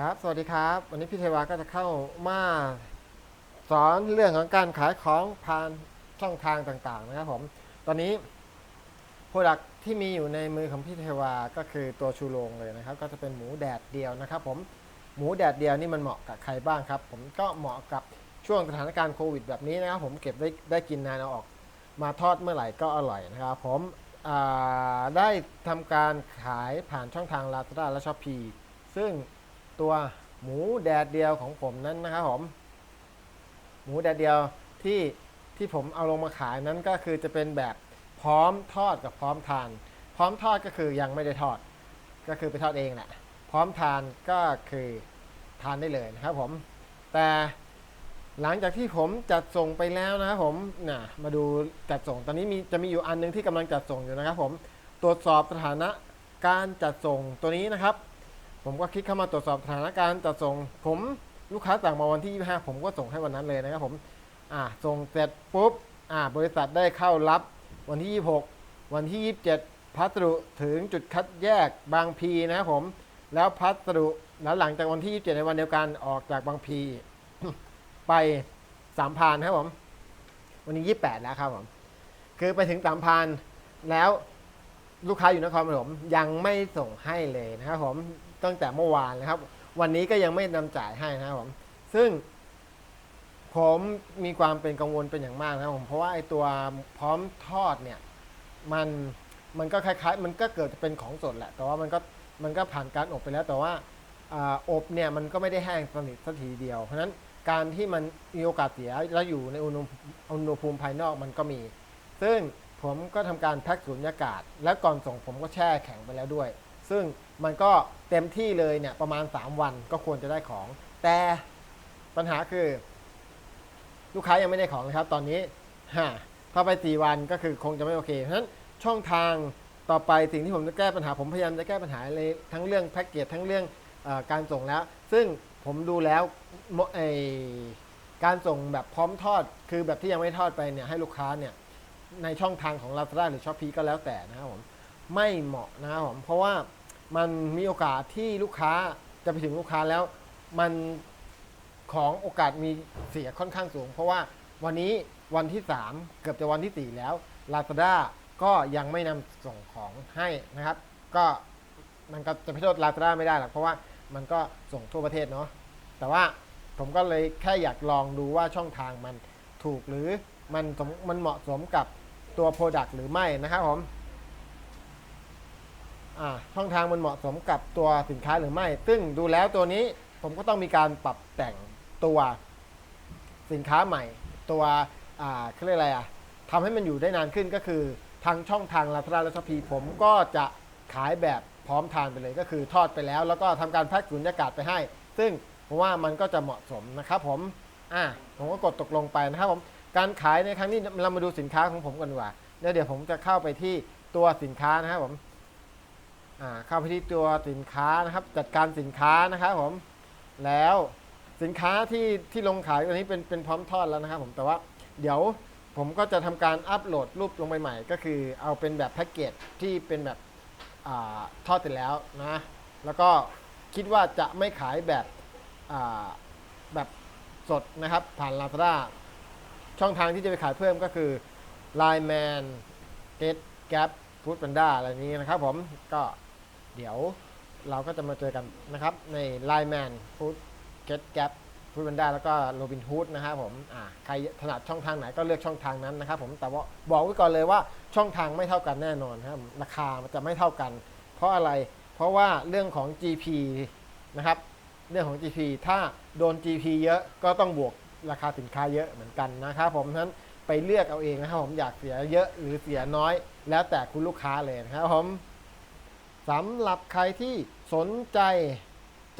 ครับ สวัสดีครับ วันนี้พี่เทวาก็จะเข้ามาสอนเรื่องของการขายของผ่านช่องทางต่างๆ นะครับผม ตอนนี้โปรดักที่มีอยู่ในมือของพี่เทวาก็คือตัวชูโรงเลยนะครับ ก็จะเป็นหมูแดดเดียวนะครับ ผม หมูแดดเดียวนี่มันเหมาะกับใครบ้างครับ ผมก็เหมาะกับช่วงสถานการณ์โควิดแบบนี้นะครับ ผมเก็บได้ได้กินนานเอาออกมาทอดเมื่อไหร่ก็อร่อยนะครับ ผมได้ทำการขายผ่านช่องทาง Lazada และ Shopee ซึ่ง ตัวหมูแดดเดียวของผมนั้นนะครับผมหมูแดดเดียวที่ที่ผมเอาลงมาขายนั้นก็คือจะเป็นแบบพร้อมทอดกับพร้อมทาน พร้อมทอดก็คือยังไม่ได้ทอด ก็คือไปทอดเองแหละพร้อมทานก็คือทานได้เลยนะครับผมแต่หลังจากที่ผมจัดส่งไปแล้วนะครับผมน่ะมาดูจัดส่งตอนนี้มีจะมีอยู่อันหนึงที่กำลังจัดส่งอยู่นะครับผมตรวจสอบสถานะการจัดส่งตัวนี้นะครับ ผมก็คลิกเข้ามาตรวจสอบสถานการณ์จัดส่ง ผมลูกค้าสั่งมาวันที่ 25 ผมก็ส่งให้วันนั้นเลยนะครับผมอ่าส่งเสร็จปุ๊บอ่าบริษัทได้เข้ารับวันที่ 26 วันที่ 27 พัสดุถึงจุดคัดแยกบางพีนะครับผม แล้วพัสดุแล้วหลังจากวันที่ 27 ในวันเดียวกันออกจากบางพี ไปสามพานครับผม วันนี้ 28 แล้วครับผม คือไปถึงสามพานแล้วลูกค้าอยู่นครปฐมยังไม่ส่งให้เลยนะครับผม ตั้งแต่เมื่อวานนะครับ วันนี้ก็ยังไม่นำจ่ายให้นะครับผมซึ่งผมมีความเป็นกังวลเป็นอย่างมากนะครับผมเพราะว่าไอ้ตัวพร้อมทอดเนี่ยมันมันก็คล้ายๆ มันก็เกิดจะเป็นของสดแหละ แต่ว่ามันก็มันก็ผ่านการอบไปแล้ว แต่ว่าอบเนี่ยมันก็ไม่ได้แห้งสนิทสักทีเดียว เพราะฉะนั้นการที่มันมีโอกาสเสียแล้วอยู่ในอุณหภูมิอุณหภูมิภายนอกมันก็มี ซึ่งผมก็ทำการแพ็คสูญญากาศ และก่อนส่งผมก็แช่แข็งไปแล้วด้วย ซึ่งมันก็เต็มที่เลยเนี่ยประมาณ 3 วันก็ควรจะได้ของ แต่ปัญหาคือ ลูกค้ายังไม่ได้ของเลยครับ ตอนนี้ฮะถ้าไปสี่วันก็คือคงจะไม่โอเคเพราะฉะนั้นช่องทางต่อไปสิ่งที่ผมจะแก้ปัญหาผมพยายามจะแก้ปัญหาเลยทั้งเรื่องแพ็กเกจทั้งเรื่องอการส่งแล้ว ซึ่งผมดูแล้วไอการส่งแบบพร้อมทอด คือแบบที่ยังไม่ทอดไปเนี่ยให้ลูกค้าเนี่ยในช่องทางของ Lazada หรือ Shopee ก็แล้วแต่นะครับผมไม่เหมาะนะครับผมเพราะว่า มันมีโอกาสที่ลูกค้าจะไปถึงลูกค้าแล้ว มันของโอกาสมีเสียค่อนข้างสูง เพราะว่าวันนี้วันที่ 3 เกือบจะวันที่ 4 แล้ว Lazada ก็ยังไม่นำส่งของให้นะครับ ก็มันก็จะไปโทษ Lazada ไม่ได้หรอกเพราะว่ามันก็ส่งทั่วประเทศเนาะแต่ว่าผมก็เลยแค่อยากลองดูว่าช่องทางมันถูกหรือมันมันเหมาะสมกับตัว Product หรือไม่นะครับผม ช่องทางมันเหมาะสมกับตัวสินค้าหรือไม่ ซึ่งดูแล้วตัวนี้ผมก็ต้องมีการปรับแต่งตัวสินค้าใหม่ ตัวอ่าเขาเรียกอะไรอะทำให้มันอยู่ได้นานขึ้นก็คือทางช่องทาง Lazada และ Shopee ผมก็จะขายแบบพร้อมทานไปเลยก็คือทอดไปแล้ว แล้วก็ทำการแพ็คสุญญากาศไปให้ ซึ่งผมว่ามันก็จะเหมาะสมนะครับผมอ่าผมก็กดตกลงไปนะครับผมการขายในครั้งนี้เรามาดูสินค้าของผมกันดีกว่าแล้วเดี๋ยวผมจะเข้าไปที่ตัวสินค้านะครับผม เข้าไปที่ตัวสินค้านะครับ จัดการสินค้านะครับผมแล้วสินค้าที่ที่ลงขายวันนี้เป็นเป็นพร้อมทอดแล้วนะครับผมแต่ว่าเดี๋ยวผมก็จะทำการอัปโหลดรูปลงไปใหม่ ก็คือเอาเป็นแบบแพ็กเกจที่เป็นแบบอทอดเสร็จแล้วนะแล้วก็คิดว่าจะไม่ขายแบบแบบสดนะครับ ผ่าน Lazada ช่องทางที่จะไปขายเพิ่มก็คือ Line Man Get Gap Food Panda อะไรนี้นะครับผมก็ เดี๋ยวเราก็จะมาเจอกันนะครับใน Line Man Food Get Gap Food Panda แล้วก็ Robin Hood นะครับผมอ่าใครถนัดช่องทางไหนก็เลือกช่องทางนั้นนะครับผมแต่ว่าบอกไว้ก่อนเลยว่าช่องทางไม่เท่ากันแน่นอนครับราคามันจะไม่เท่ากัน เพราะอะไรเพราะว่าเรื่องของ GP นะครับเรื่องของ GP ถ้าโดน GP เยอะก็ต้องบวกราคาสินค้าเยอะเหมือนกันนะครับผมฉะนั้นไปเลือกเอาเองนะครับผมอยากเสียเยอะหรือเสียน้อย แล้วแต่คุณลูกค้าเลยนะครับผม สำหรับใครที่สนใจ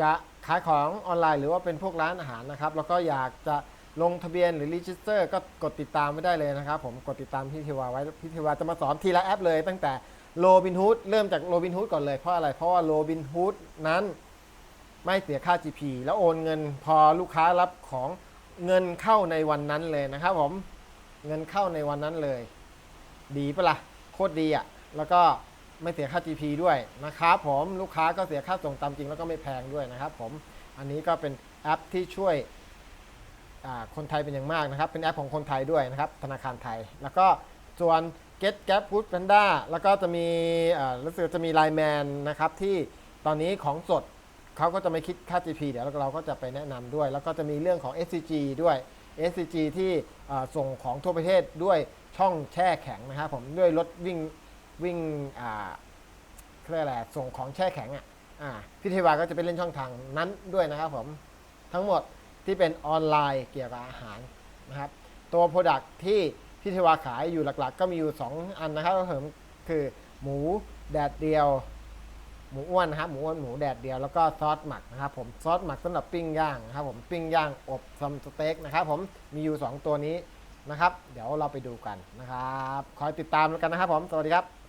จะขายของออนไลน์หรือว่าเป็นพวกร้านอาหารนะครับ แล้วก็อยากจะลงทะเบียนหรือรีจิสเตอร์ก็กดติดตามไม่ได้เลยนะครับ ผมกดติดตามพี่เทวาไว้พี่เทวาจะมาสอนทีละแอปเลยตั้งแต่โรบินฮูดเริ่มจากโรบินฮูดก่อนเลยเพราะอะไร เพราะว่าโรบินฮูดนั้นไม่เสียค่า GP แล้วโอนเงินพอลูกค้ารับของเงินเข้าในวันนั้นเลยนะครับผมเงินเข้าในวันนั้นเลย ดีปะละ่ะโคตรดีอะ่ะแล้วก็ ไม่เสียค่า GP ด้วยนะครับผมลูกค้าก็เสียค่าส่งตามจริงแล้วก็ไม่แพงด้วยนะครับผมอันนี้ก็เป็นแอปที่ช่วยคนไทยเป็นอย่างมากนะครับ เป็นแอปของคนไทยด้วยนะครับ ธนาคารไทย แล้วก็ส่วน Get Gap Food Panda แล้วก็จะมีรู้สึกจะมี Line Man นะครับ ที่ตอนนี้ของสดเขาก็จะไม่คิดค่า GP เดี๋ยวเราก็จะไปแนะนำด้วย แล้วก็จะมีเรื่องของ SCG ด้วย SCG ที่อ่ส่งของทั่วประเทศด้วยช่องแช่แข็งนะครับผมด้วยรถวิ่ง วิ่งอ่าเรียกอะไรส่งของแช่แข็งอะอ่าพี่เทวาก็จะไปเล่นช่องทางนั้นด้วยนะครับผม ทั้งหมดที่เป็นออนไลน์เกี่ยวกับอาหารนะครับ ตัว Product ที่พี่เทวาขายอยู่หลักๆ ก็มีอยู่ 2 อันนะครับก็คือหมูแดดเดียวหมูอ้วนนะครับหมูอ้วนหมูแดดเดียวแล้วก็ซอสหมักนะครับผมซอสหมักสำหรับปิ้งย่างนะครับผมปิ้งย่างอบซัมสเต็กนะครับผมมีอยู่ 2 ตัวนี้นะครับ เดี๋ยวเราไปดูกันนะครับ คอยติดตามกันนะครับผม สวัสดีครับ